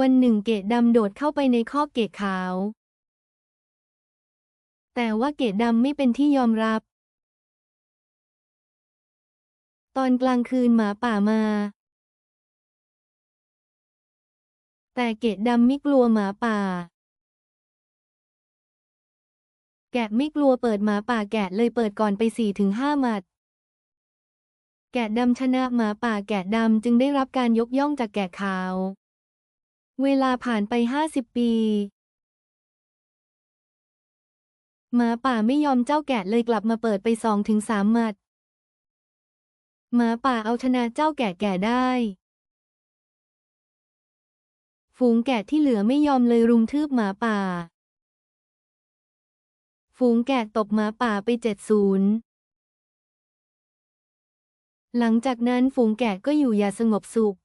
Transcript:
วันหนึ่งเกดดำโดดเข้าไปในคอกเกดขาว แต่ว่าเกดดำไม่เป็นที่ยอมรับ ตอนกลางคืนหมาป่ามา แต่เกดดำไม่กลัวหมาป่า แกะไม่กลัวเปิดหมาป่าแกะเลยเปิดก่อนไปสี่ถึงห้าหมัดแกะดำชนะหมาป่าแกะดำจึงได้รับการยกย่องจากแกะขาว เวลาผ่านไปห้าสิบปี หมาป่าไม่ยอมเจ้าแกะเลยกลับมาเปิดไปสองถึงสามหมัด หมาป่าเอาชนะเจ้าแกะแก่ได้ ฝูงแกะที่เหลือไม่ยอมเลยรุมทืบหมาป่า ฝูงแกะตบหมาป่าไปเจ็ดศูนย์หลังจากนั้นฝูงแกะก็อยู่อย่างสงบสุข